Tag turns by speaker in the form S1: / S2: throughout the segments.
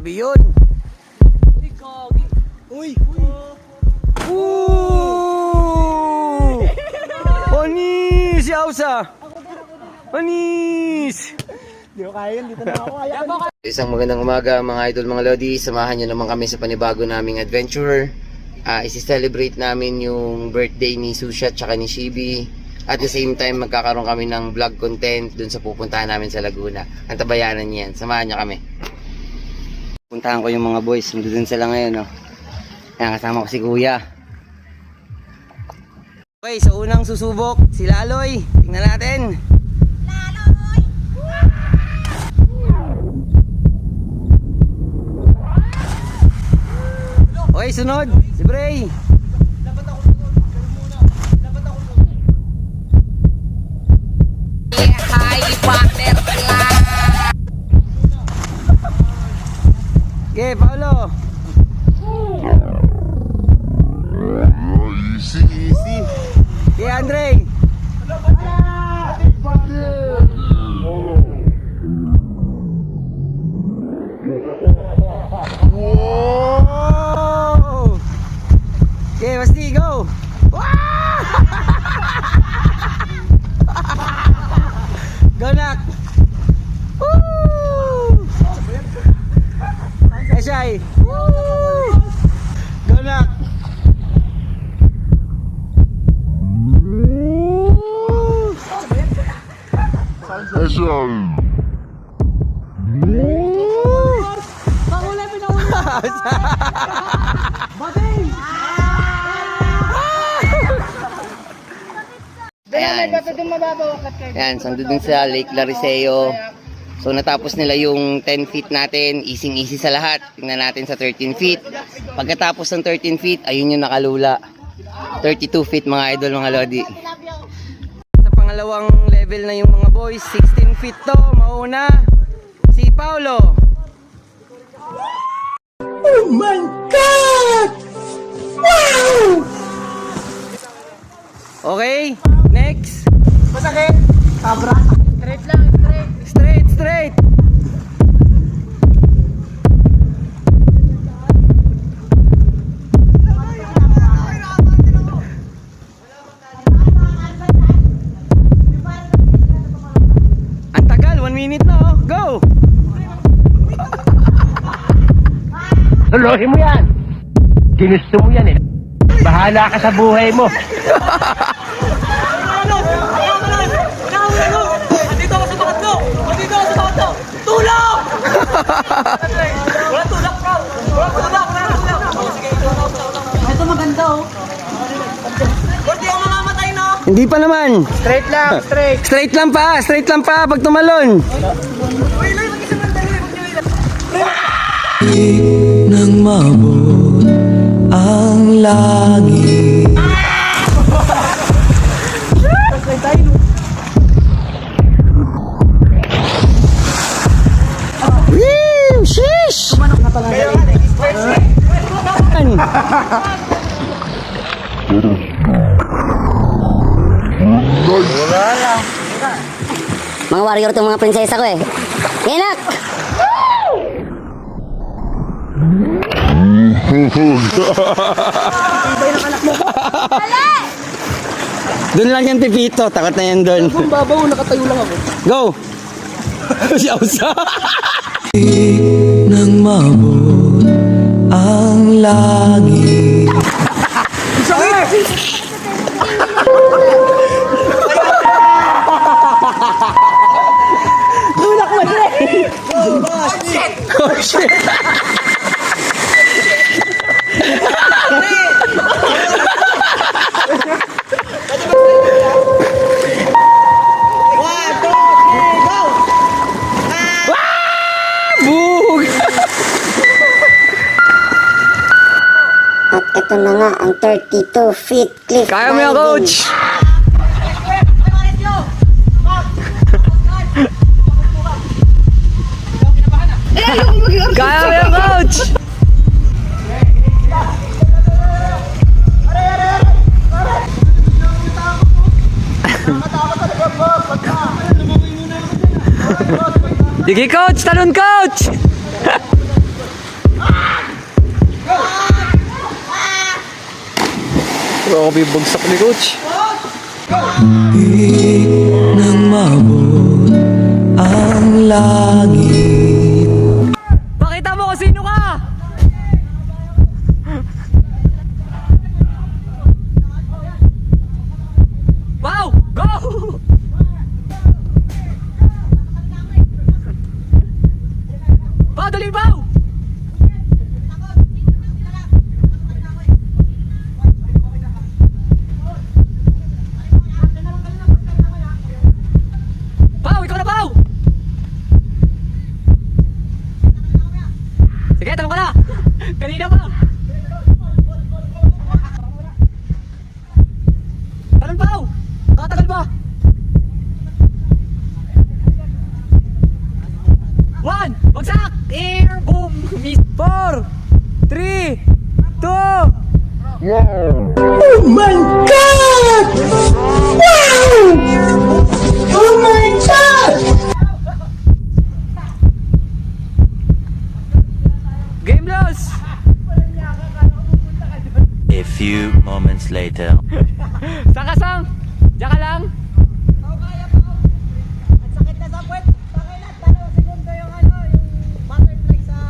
S1: Grabe yun.
S2: Uy!
S1: Ooh! Onis! Yausa! Onis!
S2: Hindi ko kaya yun, dito na ako. Kaya ko.
S1: Isang magandang umaga mga idol mga lodi. Samahan nyo naman kami sa panibago naming adventure. Ah, isi-celebrate namin yung birthday ni Susha at saka ni Shibi. At the same time, magkakaroon kami ng vlog content dun sa pupuntahan namin sa Laguna. Ang tabayanan niyan. Samahan nyo kami. Puntahan ko yung mga boys. Nandun sila ngayon, no? Ayan, kasama ko si Kuya. Okay, so unang susubok, si Laloy. Tingnan natin. Okay, sunod. Si Bray. Okay, Andre. Whoa! Okay, Basti, go! Wow! go, Nak! Woo! Hey, Shai! Woo! Go, Nak! Woo!
S3: Action.
S2: Pangulay, pinaula! Bating!
S1: Ayan. Ayan, sando dun sa Lake Lariseo. So natapos nila yung 10 feet natin, easy easy sa lahat. Tingnan natin sa 13 feet. Pagkatapos ng 13 feet, ayun yung nakalula. 32 feet mga idol, mga lodi. Sa pangalawang level na yung mga boys, 16 feet to, mauna. Si Paulo.
S2: Oh my God! Wow!
S1: Okay, next.
S2: Masakit? Kabra? Straight lang, straight.
S1: Straight, straight. Ang tagal, one minute na oh. Go!
S4: Tuloy mo yan. Ginusto mo yan eh. Bahala ka sa buhay mo.
S2: Tulong! Wala tulak, bro! Wala tulak, wala tulak! Sige, Ito maganda, oh. Hindi ako mamamatay, no?
S1: Hindi pa naman.
S2: Straight lang, straight.
S1: Straight lang pa, straight lang pa pag tumalon.
S2: Uy, Loy, mag-isang mandali. Huwag niyo ilan.
S5: Nang mabot ang langit
S1: Woo! Sheesh! Yan.
S6: Mga warrior itong mga prinsesa ko eh. Yenak!
S1: Doon lang yan pipito, takot na yan doon.
S2: Kung babaw, nakatayo lang ako.
S1: Go! Siyausa!
S5: nang mabot ang langit
S6: ito na nga ang 32 feet cliff
S1: Kaya mo yan, coach! Kaya mo yan, coach! Sige, coach! Talon, coach!
S3: Grabe bagsak ni Coach.
S5: Di nang maabot ang langit
S2: Pakita mo kung sino ka! Wow! Go! Pao, dali Pao! Pao, ikaw na Pao! Sige, tanong ka na! Kanina pa! Tanong pa! Katagal ba? One! Bagsak! Air! Boom! Miss! Four! Three! Two! Game loss!
S7: A few moments later.
S2: Saan ka, Sang? Diyan ka lang?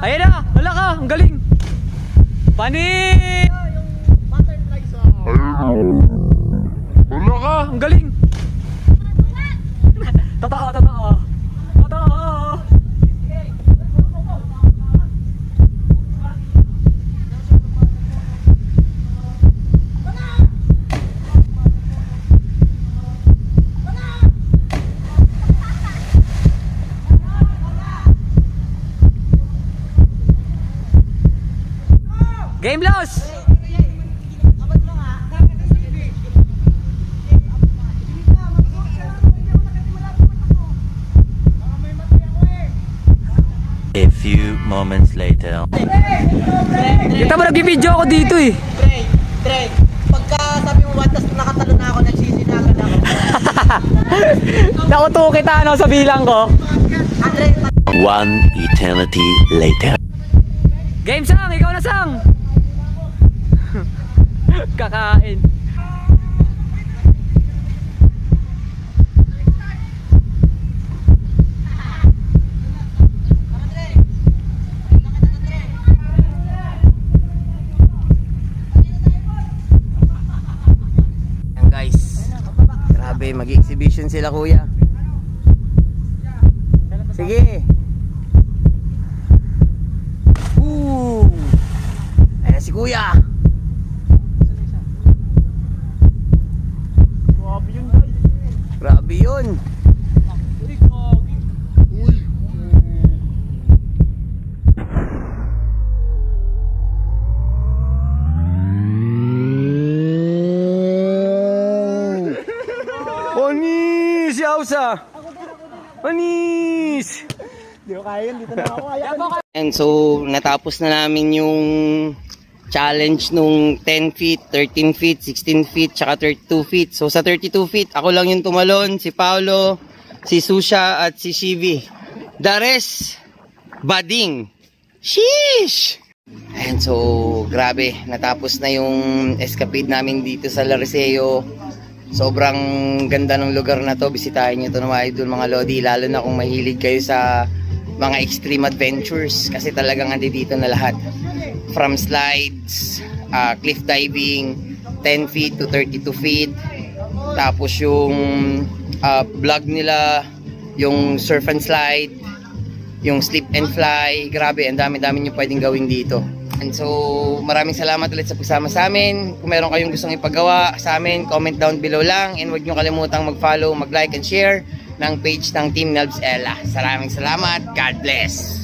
S2: Ayan na! Wala ka! Ang galing! Pani! Wala ka! Ang galing! Totoo, totoo! Totoo! Game loss!
S7: A few moments later.
S2: Kita mo nag-video ako dito eh.
S8: Tre, Tre, pagka sabi mo watas nakatalo na ako, nagsisinagan ako.
S2: Nakuto kita ano sa bilang ko.
S8: Andre,
S7: One eternity later.
S2: Game sang, ikaw na sang. Kakain.
S1: Grabe, mag-exhibition sila kuya. Sige. Ooh. Ayan si kuya.
S3: Onis! Si Ausa! Onis!
S1: And so, natapos na namin yung challenge nung 10 feet, 13 feet, 16 feet, tsaka 32 feet. So, sa 32 feet, ako lang yung tumalon, si Paolo, si Susha, at si Shivi. The rest, bading. Sheesh! And so, grabe, natapos na yung escapade namin dito sa Larceo. Sobrang ganda ng lugar na to. Bisitahin nyo to mga idol, mga lodi. Lalo na kung mahilig kayo sa mga extreme adventures. Kasi talagang andi dito na lahat. From slides, ah, cliff diving, 10 feet to 32 feet. Tapos yung ah, vlog nila, yung surf and slide, yung slip and fly. Grabe, ang dami-dami nyo pwedeng gawin dito. And so, maraming salamat ulit sa pagsama sa amin. Kung meron kayong gustong ipagawa sa amin, comment down below lang. And huwag nyo kalimutang mag-follow, mag-like, and share ng page ng Team Nelbs Ella. Maraming salamat. God bless.